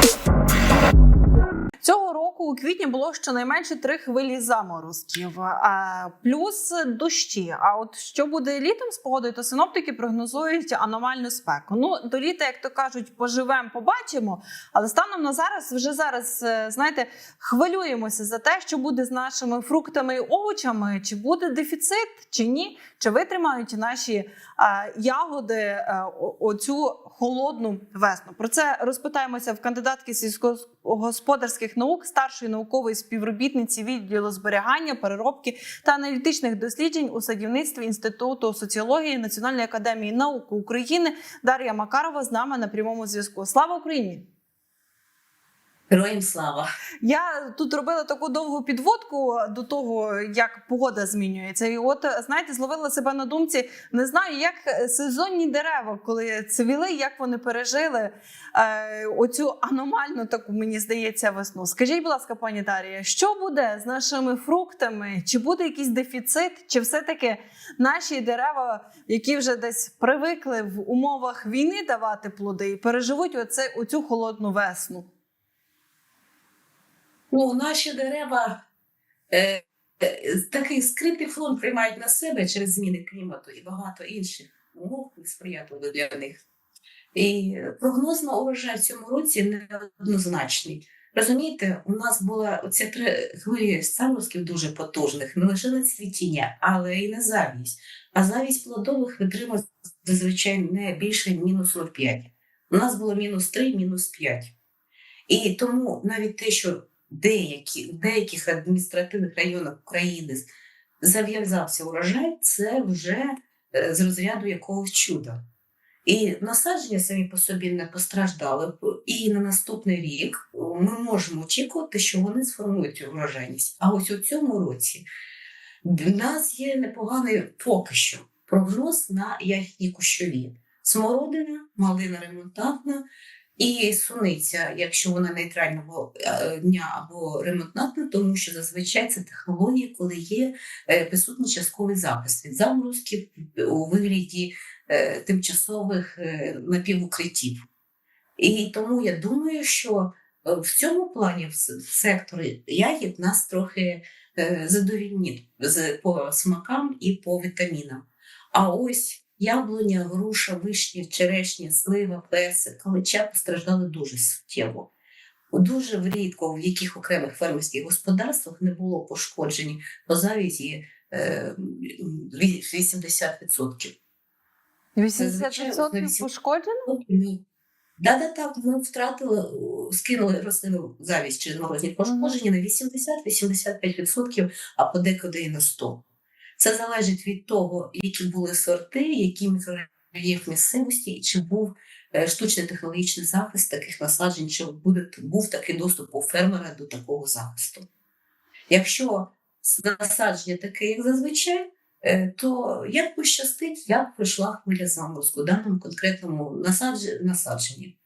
Yeah. Цього року у квітні було щонайменше три хвилі заморозків, плюс дощі. А от що буде літом з погодою, то синоптики прогнозують аномальну спеку. Ну до літа, як то кажуть, поживемо, побачимо. Але станом на зараз, вже зараз, е, знаєте, хвилюємося за те, що буде з нашими фруктами і овочами, чи буде дефіцит, чи ні, чи витримають наші е, ягоди е, оцю холодну весну. Про це розпитаємося в кандидатки сільськогосподарських наук, старшої наукової співробітниці відділу зберігання, переробки та аналітичних досліджень у садівництві Інституту соціології Національної академії наук України Дар'я Макарова з нами на прямому зв'язку. Слава Україні! Героям слава! Я тут робила таку довгу підводку до того, як погода змінюється. І от знаєте, зловила себе на думці. Не знаю, як сезонні дерева, коли цвіли, як вони пережили е, оцю аномальну таку, мені здається, весну. Скажіть, будь ласка, пані Дарія, що буде з нашими фруктами? Чи буде якийсь дефіцит, чи все-таки наші дерева, які вже десь привикли в умовах війни давати плоди, переживуть оце оцю холодну весну? Ну, наші дерева е, е, такий скритий фон приймають на себе через зміни клімату і багато інших умов сприятливих для них. І прогноз на урожай в цьому році неоднозначний. Розумієте, у нас була оця три хвилі заморозків дуже потужних, не лише на цвітіння, але і на завість. А завість плодових витримує зазвичай не більше мінус 45. У нас було мінус 3, мінус 5. І тому навіть те, що деякі, деяких адміністративних районах України зав'язався урожай, це вже е, з розряду якогось чуда. І насадження самі по собі не постраждали. І на наступний рік ми можемо очікувати, що вони сформують урожайність. А ось у цьому році в нас є непоганий поки що прогноз на ягідні кущові. Смородина, малина ремонтантна, і суниця, якщо вона нейтрального е, дня або ремонтантна, тому що зазвичай це технологія, коли є е, присутній частковий захист від заморозків у вигляді е, тимчасових напівукриттів. І тому я думаю, що в цьому плані в с- в секторі ягід нас трохи задовільнить по смакам і по вітамінам. А ось Яблуня, груша, вишні, черешня, слива, персик, калича постраждали дуже суттєво. Дуже рідко в яких окремих фермерських господарствах не було пошкоджень по ві- 80%. 80% пошкоджено? Да, да, так, ми втратили, скинули рослину завість через морозні пошкодження на 80-85%, а подекуди і на 100%. Це залежить від того, які були сорти, які мікрорельєф місцевості, і чи був е, штучний технологічний захист таких насаджень, чи буде, був такий доступ у фермера до такого захисту. Якщо насадження таке, як зазвичай, е, то як пощастить, як пройшла хвиля заморозку в даному конкретному насадженні.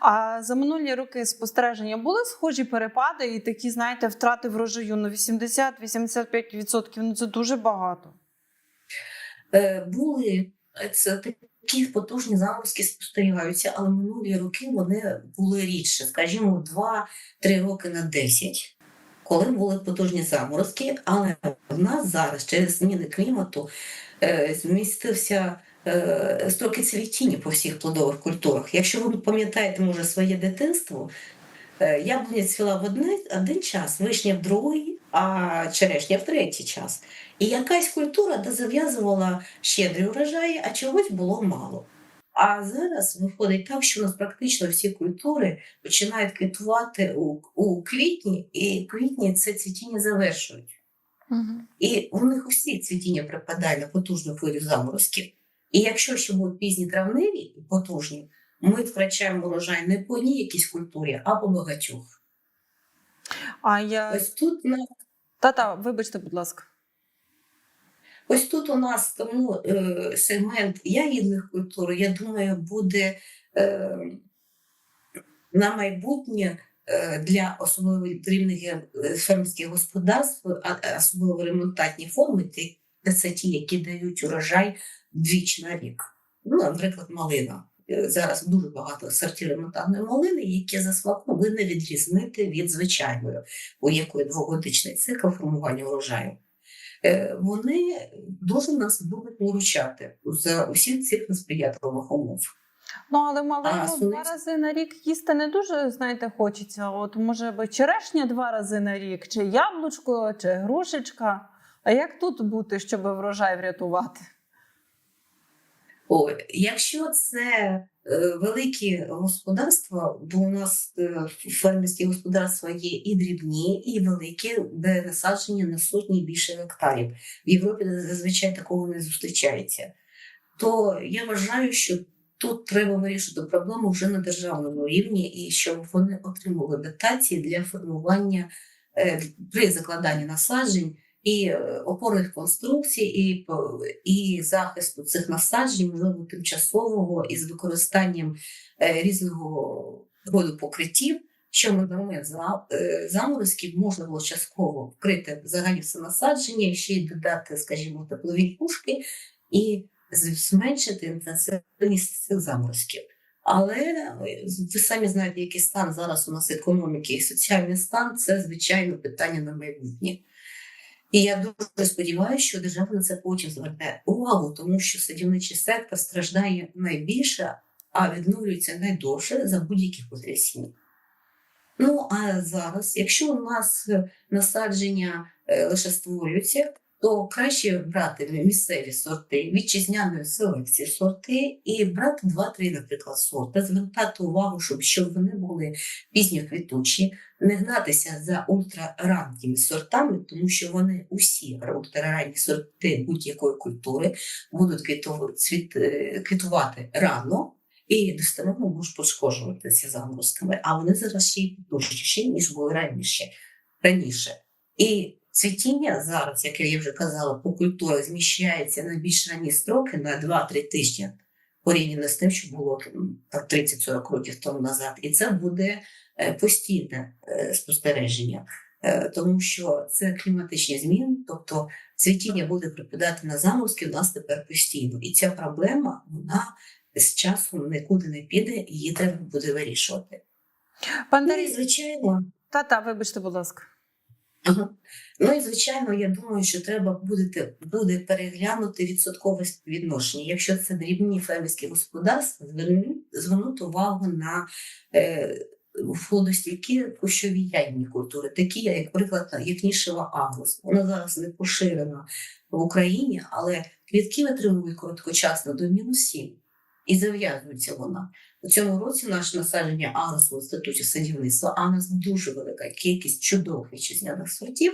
А за минулі роки спостереження були схожі перепади і такі, знаєте, втрати врожаю на 80-85%. Ну це дуже багато. Е, Були е, це такі потужні заморозки спостерігаються, але минулі роки вони були рідше, скажімо, 2-3 роки на 10, коли були потужні заморозки, але в нас зараз через зміни клімату е, змістився строки цвітіння по всіх плодових культурах. Якщо ви пам'ятаєте, може, своє дитинство, е, яблуня цвіла в один, один час, вишня в другий, а черешня в третій час. І якась культура зав'язувала щедрі урожаї, а чогось було мало. А зараз виходить так, що у нас практично всі культури починають квітувати у, у квітні, і квітні це цвітіння завершують. І у них усі цвітіння припадає на потужну хвилю заморозків. І якщо ще будуть пізні травневі і потужні, ми втрачаємо урожай не по одній якійсь культурі, а по багатьох. А я Ось тут на та-та, вибачте, будь ласка. Ось тут у нас тому е, сегмент ягідних культур, я думаю, буде е, на майбутнє е, для особливо дрібних е, фермерських господарств, особливо ремонтантні форми, це ті, які дають урожай двічі на рік. Ну, наприклад, малина. е, зараз дуже багато сортів елементарної малини, які за смаком ви не відрізнити від звичайної, у якої двогодичний цикл формування врожаю. Е, Вони дуже нас будуть виручати за усіх цих несприятливих умов. Ну, але малину А, два рази на рік їсти не дуже, знаєте, хочеться. От може би черешня два рази на рік, чи яблучко, чи грушечка. А як тут бути, щоб врожай врятувати? О, якщо це е, великі господарства, бо у нас е, фермерські господарства є і дрібні, і великі, де насадження на сотні більше гектарів. В Європі зазвичай такого не зустрічається. То я вважаю, що тут треба вирішити проблему вже на державному рівні, і щоб вони отримали дотації для формування е, при закладанні насаджень і е, опорних конструкцій, і, і захисту цих насаджень, можливо, тимчасового із використанням е, різного роду покриттів, що на момент заморозків можна було частково вкрити взагалі все насадження, ще й додати, скажімо, теплові пушки і зменшити інтенсивність цих заморозків. Але е, ви самі знаєте, який стан зараз у нас економіки і соціальний стан це звичайно питання на майбутнє. І я дуже сподіваюся, що держава на це потім зверне увагу, тому що садівничий сектор страждає найбільше, а відновлюється найдовше за будь-яких потрясінь. Ну а зараз, якщо у нас е, насадження е, лише створюються, то краще брати місцеві сорти, вітчизняної селекції сорти і брати два-три, наприклад, сорти, звертати увагу, щоб, щоб вони були пізньоквітучі, не гнатися за ультраранніми сортами, тому що вони усі ультраранні сорти будь-якої культури будуть е, квітувати рано і доставно можуть пошкоджуватися заморозками, а вони зараз ще й потужніші, ніж були раніше. раніше. І цвітіння зараз, як я вже казала, по культурах зміщається на більш ранні строки на 2-3 тижні порівняно з тим, що було 30-40 років тому назад. І це буде е, постійне е, спостереження, е, тому що це кліматичні зміни, тобто цвітіння буде припадати на заморозки у нас тепер постійно. І ця проблема вона з часом нікуди не піде, і її треба буде вирішувати. Пан Ну Дарій, звичайно, та-та, вибачте, будь ласка. Ну і звичайно, я думаю, що треба буде, буде переглянути відсоткове співвідношення. Якщо це дрібні фермерські господарства, звернути, увагу на е, водостійкі кущові ягідні культури, такі, як, наприклад, як нішева агрос. Вона зараз не поширена в Україні, але квітки витримують короткочасно до мінус 7 і зав'язується вона. У цьому році наше насадження агросу в інституті садівництва, а у нас дуже велика кількість чудових вітчизняних сортів,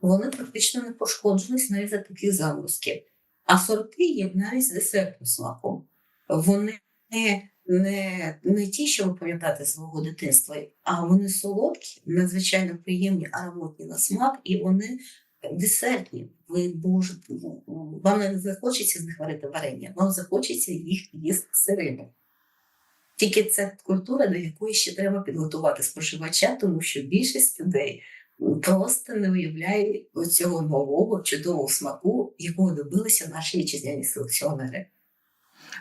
вони практично не пошкоджені навіть за таких заморозків. А сорти є навіть з десертним смаком. Вони не, не, не ті, що ви пам'ятаєте свого дитинства, а вони солодкі, надзвичайно приємні, ароматні на смак, і вони десертні. Ви можете, вам не захочеться з них варити варення, вам захочеться їх їсти сирими. Тільки це культура, до якої ще треба підготувати споживача, тому що більшість людей просто не уявляє цього нового чудового смаку, якого добилися наші вітчизняні селекціонери.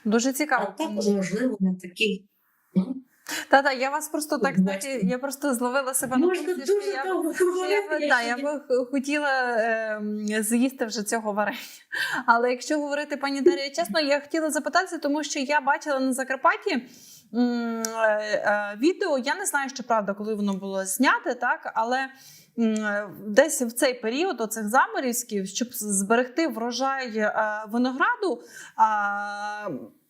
Дуже цікаво. А також можливо на такий. Мгм. Та-та, я вас просто так знаєте, я просто зловила себе на Можна дуже я довго Я говорити. та, я би хотіла ем, з'їсти вже цього варення. Але якщо говорити, пані Дар'я, чесно, я хотіла запитатися, тому що я бачила на Закарпатті е, е, відео. Я не знаю, що правда, коли воно було зняте, так але. е, Десь в цей період оцих заморізків, щоб зберегти врожай е, винограду,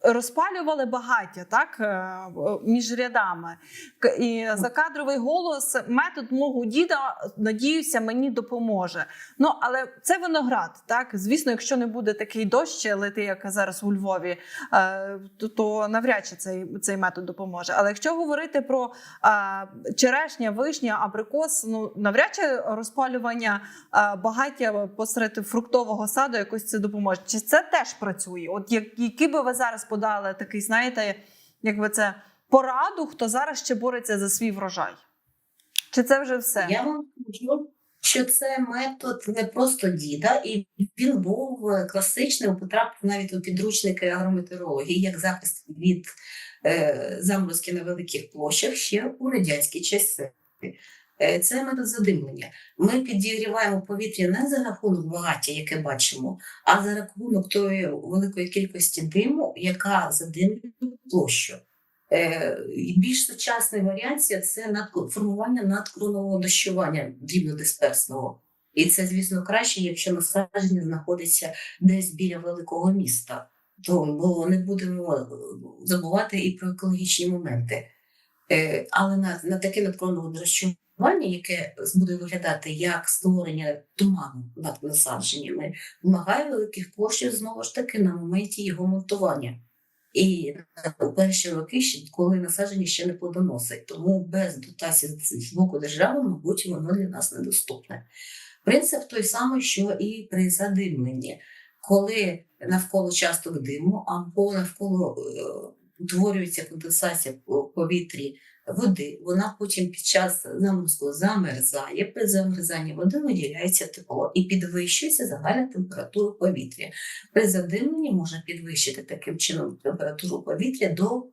розпалювали багаття так, е, між рядами. І закадровий голос, метод мого діда, надіюся, мені допоможе. Ну, але це виноград, так. Звісно, якщо не буде такий дощ лити, як зараз у Львові, е, то, то навряд чи цей, цей метод допоможе. Але якщо говорити про е, черешня, вишня, абрикос, ну навряд чи розпалювання багаття посеред фруктового саду якось це допоможе. Чи це теж працює? От як, який би ви зараз подали такий, знаєте, якби це пораду, хто зараз ще бореться за свій врожай? Чи це вже все? Я вам скажу, що це метод не просто діда, і він був е, класичним, потрапив навіть у підручники агрометеорології як захист від е, заморозки на великих площах ще у радянські часи. Е, Це метод задимлення. Ми підігріваємо повітря не за рахунок багаття, яке бачимо, а за рахунок тої великої кількості диму, яка задимлює площу. Е, Більш сучасна варіація це формування надкронового дощування дрібнодисперсного. І це, звісно, краще, якщо насадження знаходиться десь біля великого міста. Бо не будемо е, забувати і про екологічні моменти. Але на, на таке надкронове дощування, яке буде виглядати як створення туману над насадженнями, вимагає великих коштів знову ж таки на моменті його монтування. І у перші роки, коли насадження ще не плодоносить, тому без дотації з боку держави, мабуть, воно для нас недоступне. Принцип той самий, що і при задимленні, коли навколо часток диму або навколо е, утворюється конденсація в повітрі води, вона потім під час заморозку замерзає. При замерзанні води виділяється тепло і підвищується загальна температура повітря. При задимленні можна підвищити таким чином температуру повітря до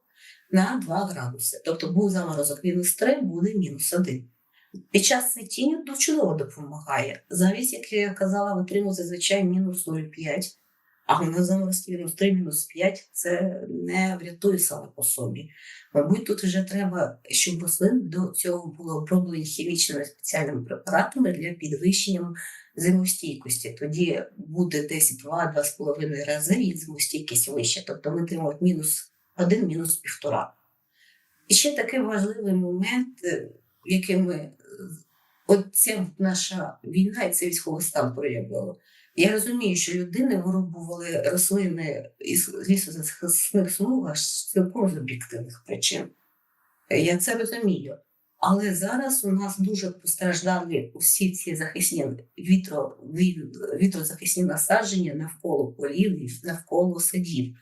на 2 градуси. Тобто був заморозок мінус 3, буде мінус 1. Під час цвітіння ну, чудово допомагає. Завість, як я казала, витримує зазвичай мінус 0,5, а на заморозки мінус 3, мінус 5 це не врятує саме по собі. Мабуть, тут вже треба, щоб рослин до цього було оброблені хімічними спеціальними препаратами для підвищення зимостійкості. Тоді буде десь 2-2,5 рази їх зимостійкість вища, тобто витримують мінус 1, мінус 1,5. І ще такий важливий момент, е, який ми е, от ця наша війна і цей військовий стан проявило. Я розумію, що людини вирубували рослини із лісозахисних смуг аж цілком з об'єктивних причин. Я це розумію. Але зараз у нас дуже постраждали усі ці захисні вітро, вітрозахисні насадження навколо полів навколо садів.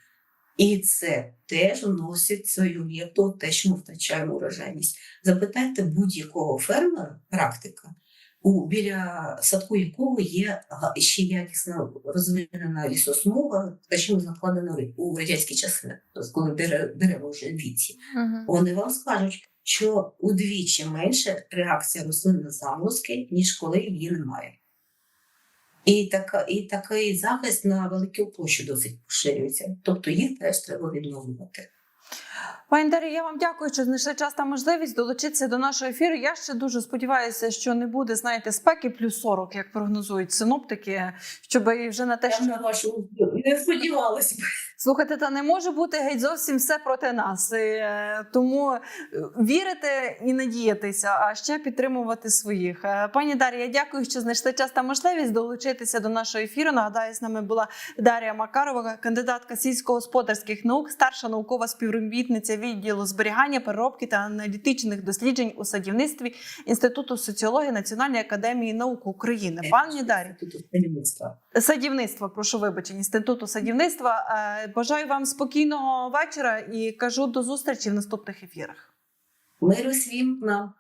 І це теж вносить свою ліпту, те, що ми втрачаємо урожайність. Запитайте будь-якого фермера, практика, у біля садку якого є ще якісно розвинена лісосмуга, скажімо, закладена у радянські часи, коли дерева, вже віці. Вони вам скажуть, що удвічі менше реакція рослин на заморозки, ніж коли її немає. І, така, і такий захист на велику площу досить поширюється. Тобто їх теж треба відновлювати. Пані Дар'я, я вам дякую, що знайшли час та можливість долучитися до нашого ефіру. Я ще дуже сподіваюся, що не буде, знаєте, спеки плюс 40, як прогнозують синоптики, щоб вже на те, Я що на вашу не сподівалася. б. Слухайте, та не може бути геть зовсім все проти нас. Е, тому е, вірити і надіятися, а ще підтримувати своїх. Е, Пані Дар'я, я дякую, що знайшли час та можливість долучитися до нашого ефіру. Нагадаю, з нами була Дар'я Макарова, кандидатка сільськогосподарських наук, старша наукова співробітниця відділу зберігання, переробки та аналітичних досліджень у садівництві Інституту соціології Національної академії наук України. Пані Дарі, садівництво. садівництва. Садівництва, прошу вибачення, інституту садівництва. Е, Бажаю вам спокійного вечора і кажу до зустрічі в наступних ефірах. Миру свім нам.